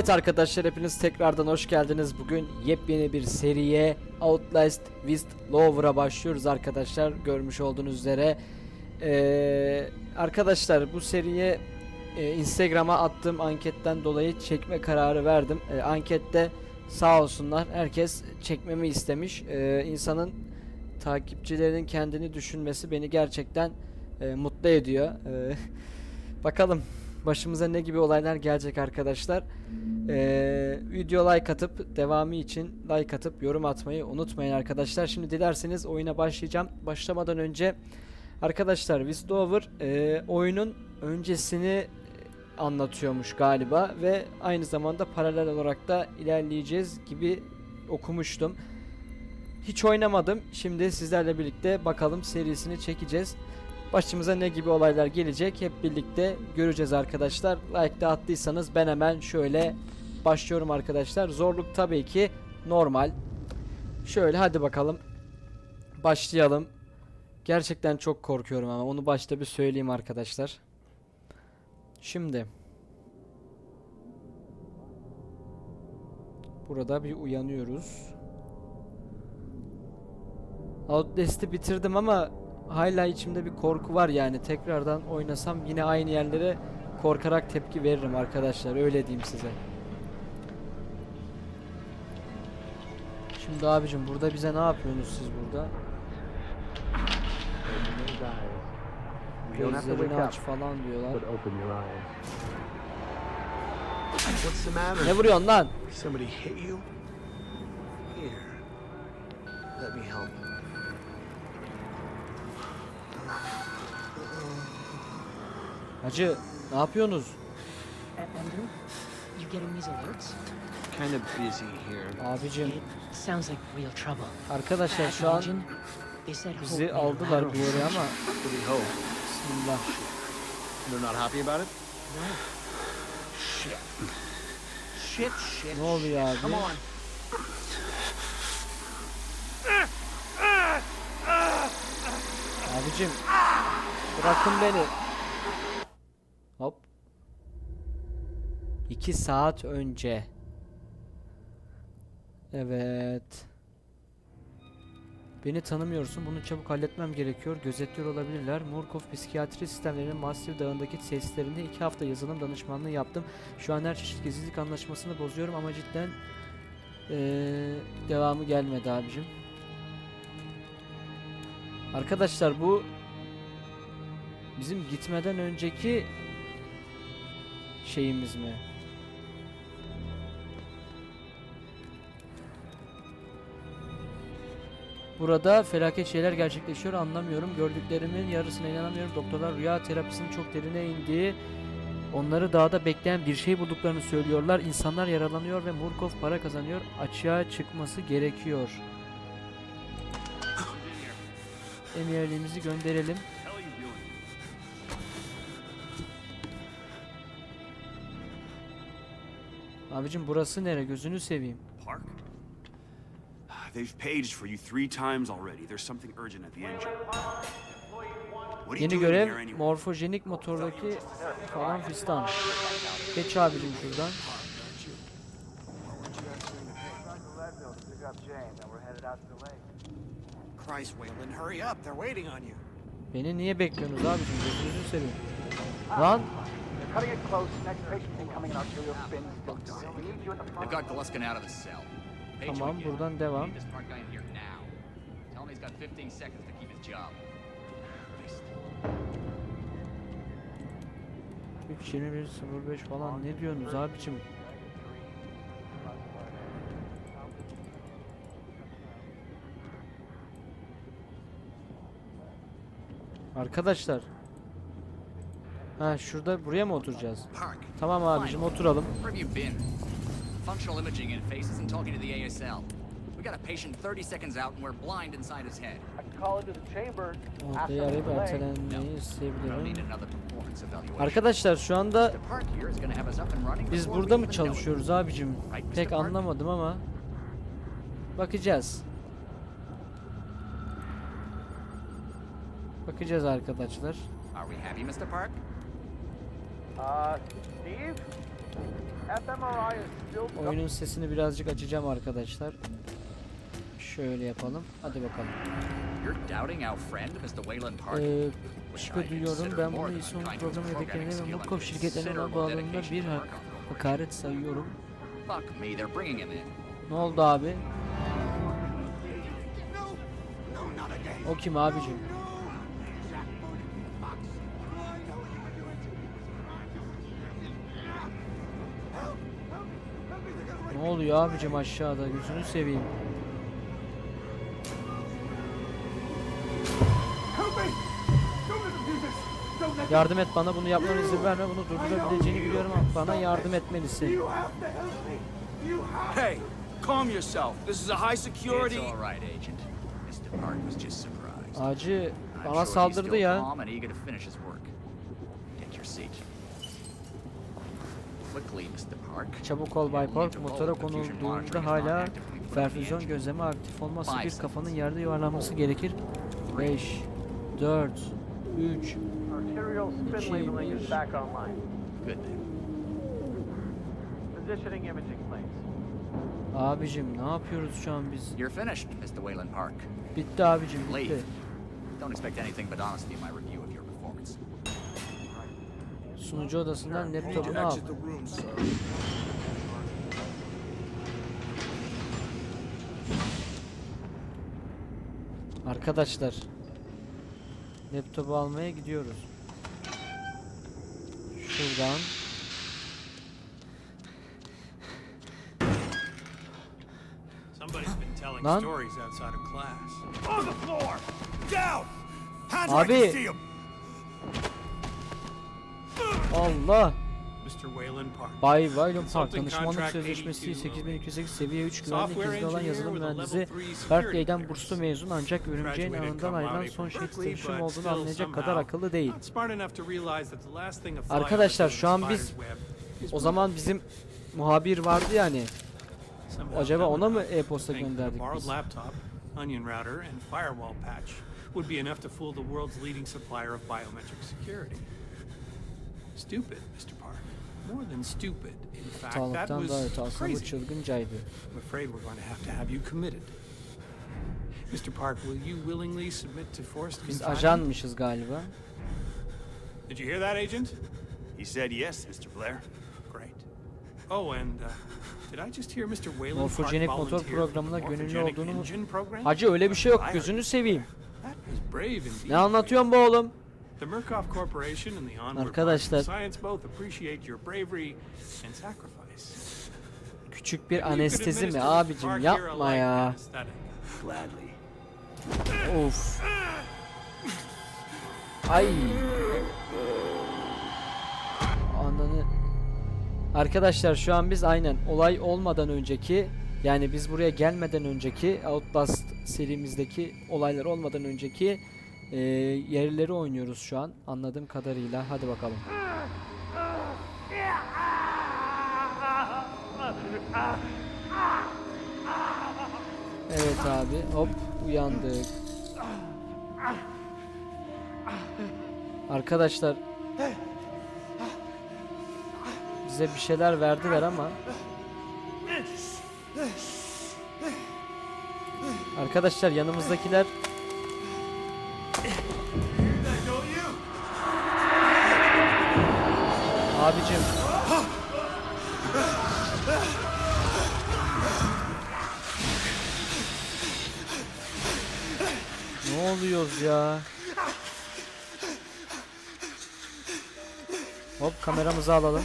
Evet arkadaşlar hepiniz tekrardan hoş geldiniz. Bugün yepyeni bir seriye Outlast Whistleblower'a başlıyoruz arkadaşlar. Görmüş olduğunuz üzere. Ee, arkadaşlar bu seriye e, Instagram'a attığım anketten dolayı çekme kararı verdim. Ee, ankette sağ olsunlar herkes çekmemi istemiş. Ee, insanın takipçilerinin kendini düşünmesi beni gerçekten e, mutlu ediyor. Ee, bakalım başımıza ne gibi olaylar gelecek arkadaşlar. Ee, video like atıp devamı için like atıp yorum atmayı unutmayın arkadaşlar. Şimdi dilerseniz oyuna başlayacağım. Başlamadan önce arkadaşlar Whistleblower e, oyunun öncesini anlatıyormuş galiba ve aynı zamanda paralel olarak da ilerleyeceğiz gibi okumuştum. Hiç oynamadım. Şimdi sizlerle birlikte bakalım serisini çekeceğiz. Başımıza ne gibi olaylar gelecek hep birlikte göreceğiz arkadaşlar. Like de attıysanız ben hemen şöyle başlıyorum arkadaşlar. Zorluk tabii ki normal. Şöyle hadi bakalım. Başlayalım. Gerçekten çok korkuyorum ama onu başta bir söyleyeyim arkadaşlar. Şimdi. Burada bir uyanıyoruz. Outlast'i bitirdim ama hala içimde bir korku var yani tekrardan oynasam yine aynı yerlere korkarak tepki veririm arkadaşlar öyle diyeyim size. Şimdi abicim burada bize ne yapıyorsunuz siz burada? Gözlerini aç falan diyorlar. Ne vuruyorsun lan? Somebody hit you? Here. Let me help. Hacı ne yapıyorsunuz? Andrew, you getting these alerts? Kind of busy here. Abicim It sounds like real trouble. arkadaşlar şu an they said bizi aldılar bir yere ama What do we hope? bismillah. They're not happy about it? No, Shit. Shit, shit. Ne oluyor abi? Come on. Abicim bırakın beni. 2 saat önce. Evet. Beni tanımıyorsun. Bunu çabuk halletmem gerekiyor. Gözetliyor olabilirler. Murkov Psikiyatri Sistemlerinin Massive Dağı'ndaki tesislerinde iki hafta yazılım danışmanlığı yaptım. Şu an her çeşit gizlilik anlaşmasını bozuyorum ama cidden ee, devamı gelmedi abicim. Arkadaşlar bu bizim gitmeden önceki şeyimiz mi? Burada felaket şeyler gerçekleşiyor anlamıyorum. Gördüklerimin yarısına inanamıyorum. Doktorlar rüya terapisinin çok derine indiği, onları dağda bekleyen bir şey bulduklarını söylüyorlar. İnsanlar yaralanıyor ve Murkov para kazanıyor. Açığa çıkması gerekiyor. Emirliğimizi gönderelim. Abicim burası nere? Gözünü seveyim. They've paged for you three times already. There's something urgent at the engine. What are you Yeni doing here görev anyway? morfojenik motordaki falan fistan. Geç abicim şuradan. Christ, Waylon, hurry up. They're waiting on you. Beni niye bekliyorsunuz abicim? Gözünüzü seveyim. Lan Cutting it close. Next patient incoming in arterial spin. We need you at the They've got Gluskin out of the cell. Tamam buradan devam. need this smart guy in here now. Tell him he's got 15 seconds to keep his job. Christ. 3.21.05 falan ne diyorsunuz abicim? Arkadaşlar. Ha şurada buraya mı oturacağız? Tamam abicim oturalım. Functional imaging interface isn't talking to the ASL. We got a patient 30 seconds out and we're blind inside his head. I can call into the chamber. ask Ortaya arayıp ertelenmeyi isteyebilirim. Arkadaşlar şu anda and biz burada mı çalışıyoruz abicim? Pek anlamadım ama. Bakacağız. Bakacağız arkadaşlar. Are we happy, Mr. Park? Uh, Steve? Oyunun sesini birazcık açacağım arkadaşlar. Şöyle yapalım. Hadi bakalım. You're doubting our friend, Mr. Wayland Park? Ee, Which şüphe duyuyorum. Ben bunu İSO'nun program skill ve Murkoff şirketlerine olan bağlamında bir hakaret sayıyorum. Ne oldu abi? O kim abicim? Ne oluyor abicim aşağıda gözünü seveyim. Yardım et bana bunu yapmana izin verme bunu durdurabileceğini biliyorum ama bana yardım etmelisin. Hey, calm yourself. This is a high security. It's all right, Agent. Mr. Park was just surprised. Acı bana saldırdı ya. Get your seat. Quickly, Mr. Park. Çabuk ol Bay Park. to Motora konulduğunda hala perfüzyon gözlemi aktif olmazsa bir kafanın yerde yuvarlanması gerekir. 5 4 3 arterial spin İki, labeling bir. is back online. Good then. Positioning imaging plates. Abicim ne yapıyoruz şu an biz? You're finished, Mr. Wayland Park. Bitti abicim bitti. Don't expect anything but honesty in my review. Sunucu odasından laptopunu al. Arkadaşlar laptopu almaya gidiyoruz. Şuradan. Lan. stories Allah Mr. Wayland Park. Bay danışmanlık sözleşmesi 82 8208 seviye 3 güvenlik izni olan yazılım mühendisi Berkeley'den burslu mezun ancak örümceğin ağından ayrılan son Berkeley, titreşim olduğunu anlayacak kadar akıllı değil. Arkadaşlar şu an biz O zaman bizim muhabir vardı yani. Acaba ona mı e-posta gönderdik biz? laptop, onion router, and firewall patch would be enough to fool the world's leading supplier of biometric security. Stupid, Mr. Park. More than stupid. In fact, that daha was öte aslında bu crazy. çılgıncaydı. I'm afraid we're going to have to have you committed. Mr. Park, will you willingly submit to forced Biz confinement? ajanmışız galiba. Did you hear that, Agent? He said yes, Mr. Blair. Great. Oh, and uh, did I just hear Mr. Wayland Park motor volunteer programına for the gönüllü Morphogenic olduğunu mu- Engine program? Hacı öyle bir şey yok gözünü seveyim. That is brave indeed. Ne anlatıyorsun bu oğlum? The Murkoff Corporation and the Onward Arkadaşlar. Project Science both appreciate your bravery and sacrifice. Küçük bir anestezi mi abicim yapma ya. Gladly. Of. Ay. Ananı. Arkadaşlar şu an biz aynen olay olmadan önceki yani biz buraya gelmeden önceki Outlast serimizdeki olaylar olmadan önceki e, yerleri oynuyoruz şu an anladığım kadarıyla. Hadi bakalım. Evet abi hop uyandık. Arkadaşlar bize bir şeyler verdiler ama Arkadaşlar yanımızdakiler Abicim Ne oluyoruz ya? Hop kameramızı alalım.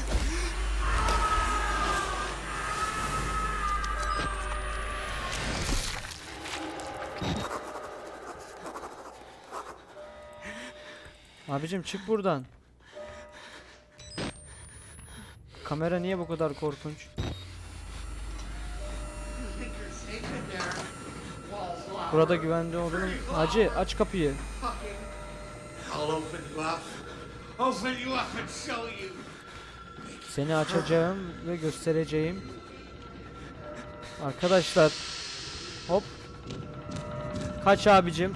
Abicim çık buradan. Kamera niye bu kadar korkunç? Burada güvende olduğunu... Hacı aç kapıyı. Seni açacağım ve göstereceğim. Arkadaşlar. Hop. Kaç abicim.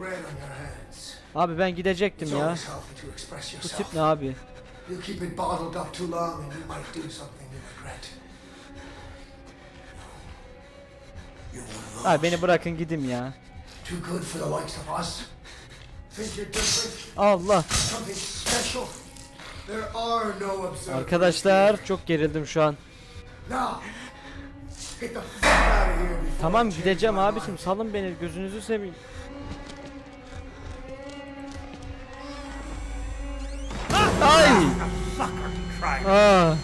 red on your hands. Abi ben gidecektim ya. Bu tip ne abi? You keep it bottled up too long and you might do something you regret. You're one of those. Abi beni bırakın gidim ya. Allah. Arkadaşlar çok gerildim şu an. Tamam gideceğim abicim salın beni gözünüzü seveyim. Ay! Aa,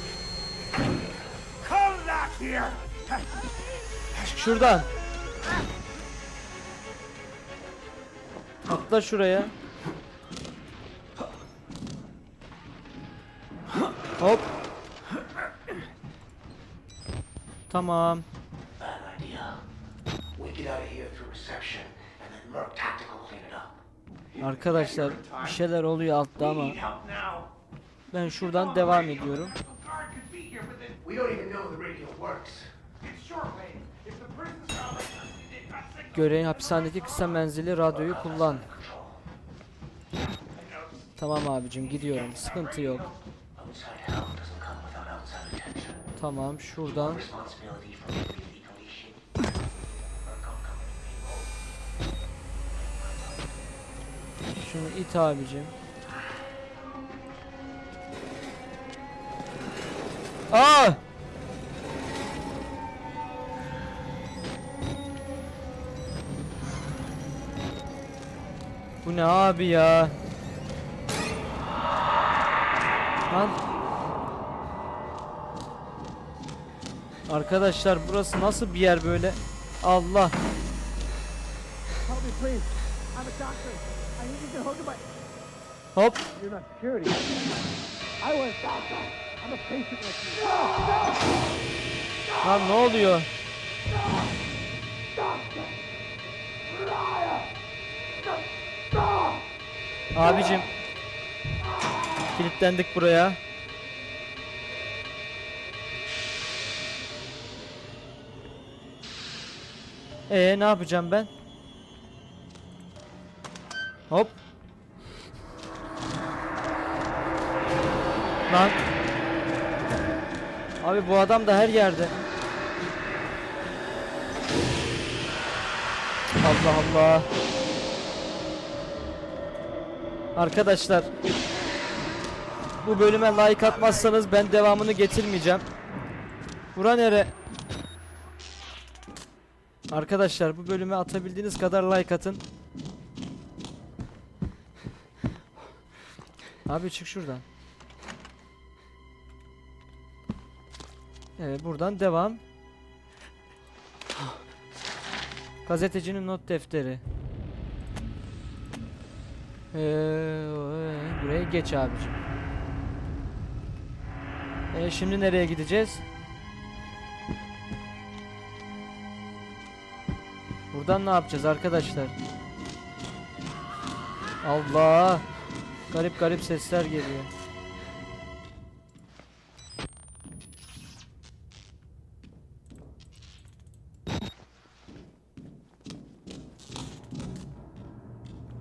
here! şuradan. Atla şuraya. İt up. Arkadaşlar bir şeyler oluyor altta ama ben şuradan devam ediyorum. Göreğin hapishanedeki kısa menzilli radyoyu kullan. Tamam abicim gidiyorum. Sıkıntı yok. Tamam şuradan. Şunu it abicim. Aa! Bu ne abi ya? Lan. Arkadaşlar burası nasıl bir yer böyle? Allah. Hop. Lan ne oluyor? Abicim. Kilitlendik buraya. Ee ne yapacağım ben? Hop. Lan. Abi bu adam da her yerde. Allah Allah. Arkadaşlar bu bölüme like atmazsanız ben devamını getirmeyeceğim. Bura nere? Arkadaşlar bu bölüme atabildiğiniz kadar like atın. Abi çık şuradan. Evet buradan devam. Gazetecinin not defteri. Ee, buraya geç abicim. Ee, şimdi nereye gideceğiz? Buradan ne yapacağız arkadaşlar? Allah! Garip garip sesler geliyor.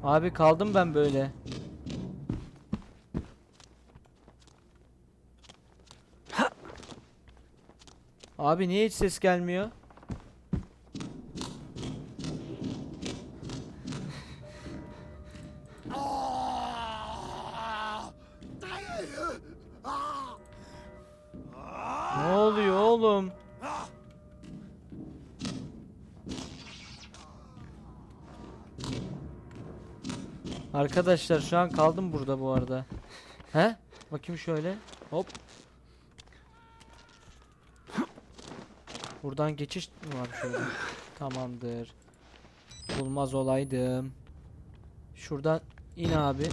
Abi kaldım ben böyle. Abi niye hiç ses gelmiyor? Arkadaşlar şu an kaldım burada bu arada. He? Bakayım şöyle. Hop. Buradan geçiş mi var şöyle? Tamamdır. Bulmaz olaydım. Şuradan in abi.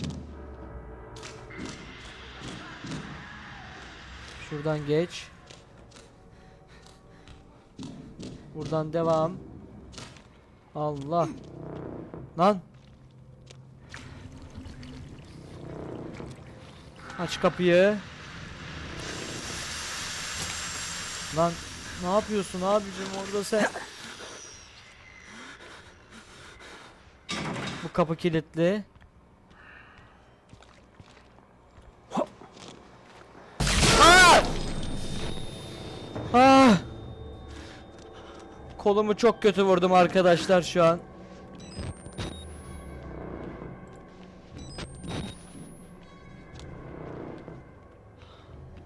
Şuradan geç. Buradan devam. Allah. Lan. Aç kapıyı. Lan ne yapıyorsun abicim orada sen? Bu kapı kilitli. Aa! Ah! Kolumu çok kötü vurdum arkadaşlar şu an.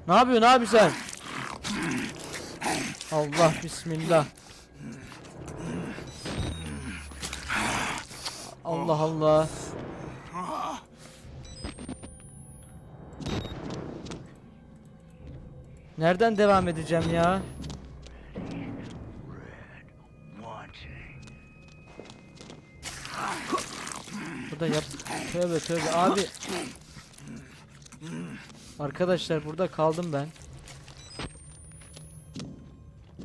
Ne yapıyorsun abi sen? Allah bismillah. Allah Allah. Nereden devam edeceğim ya? Burada yap. Tövbe tövbe abi. Arkadaşlar burada kaldım ben.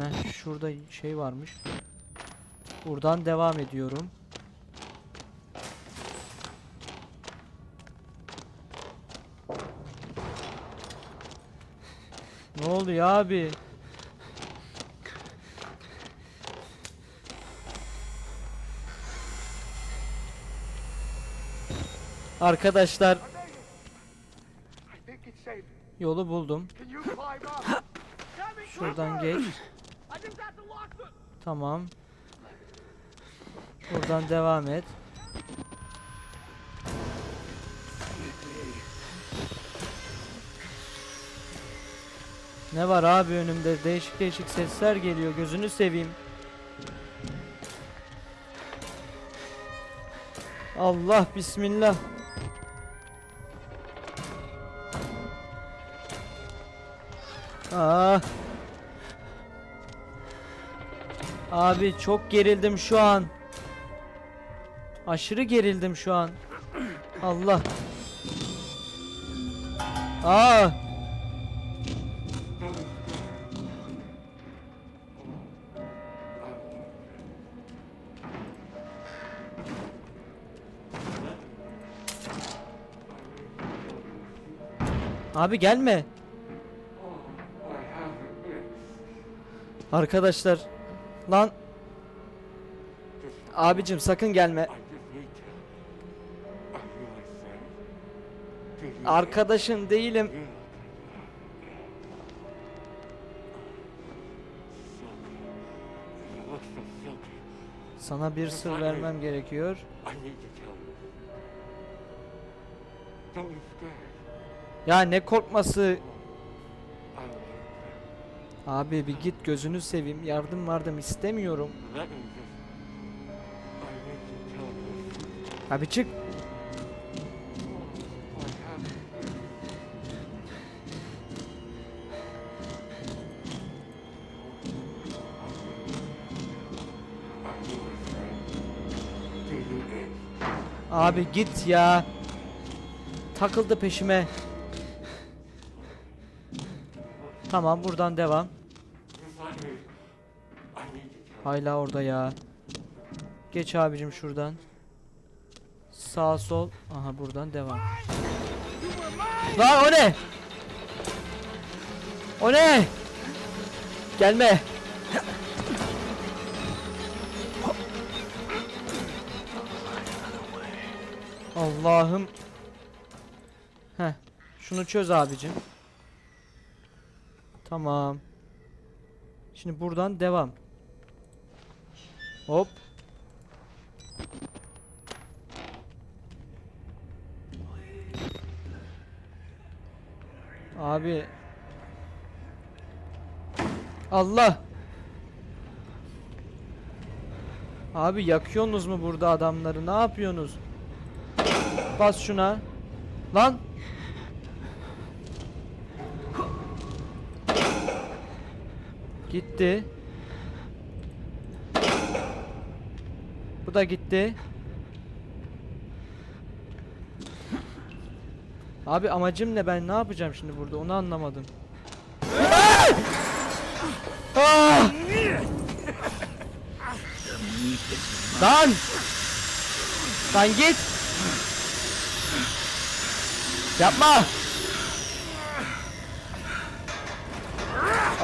Heh, şurada şey varmış. Buradan devam ediyorum. Ne oluyor abi? Arkadaşlar I think it's safe. Yolu buldum. Şuradan geç. Tamam. Buradan devam et. Ne var abi önümde? Değişik değişik sesler geliyor. Gözünü seveyim. Allah bismillah. Ah. Abi çok gerildim şu an. Aşırı gerildim şu an. Allah. Aa. Abi gelme. Arkadaşlar lan Abicim sakın gelme. Arkadaşın değilim. Sana bir sır vermem gerekiyor. Ya ne korkması? Abi bir git gözünü seveyim. Yardım vardım istemiyorum. Abi çık. Abi git ya. Takıldı peşime. Tamam buradan devam. Hala orada ya. Geç abicim şuradan. Sağ sol. Aha buradan devam. Lan o ne? O ne? Gelme. Allah'ım. Heh. Şunu çöz abicim. Tamam. Şimdi buradan devam. Hop. Abi. Allah. Abi yakıyorsunuz mu burada adamları? Ne yapıyorsunuz? Bas şuna. Lan. Gitti. Bu da gitti. Abi amacım ne ben ne yapacağım şimdi burada onu anlamadım. Ah! Lan! Lan git! Yapma!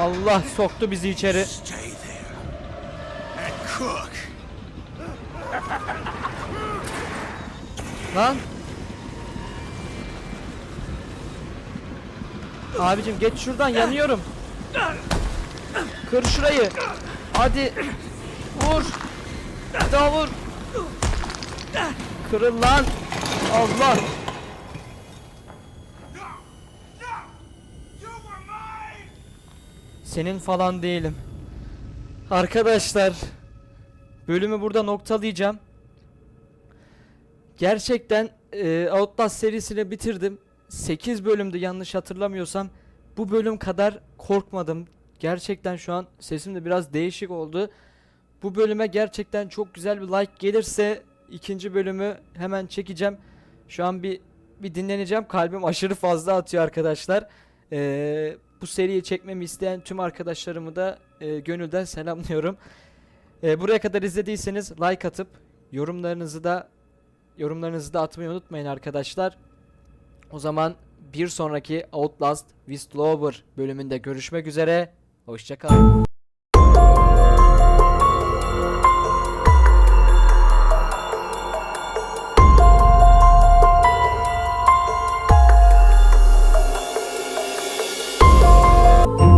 Allah soktu bizi içeri. Lan! Abicim geç şuradan yanıyorum. Kır şurayı. Hadi. Vur. Bir daha vur. Kırıl lan. Allah. Senin falan değilim. Arkadaşlar. Bölümü burada noktalayacağım. Gerçekten e, Outlast serisini bitirdim. 8 bölümdü yanlış hatırlamıyorsam. Bu bölüm kadar korkmadım. Gerçekten şu an sesim de biraz değişik oldu. Bu bölüme gerçekten çok güzel bir like gelirse ikinci bölümü hemen çekeceğim. Şu an bir bir dinleneceğim. Kalbim aşırı fazla atıyor arkadaşlar. Ee, bu seriyi çekmemi isteyen tüm arkadaşlarımı da e, gönülden selamlıyorum. Ee, buraya kadar izlediyseniz like atıp yorumlarınızı da yorumlarınızı da atmayı unutmayın arkadaşlar. O zaman bir sonraki Outlast Whistleblower bölümünde görüşmek üzere. Hoşçakalın.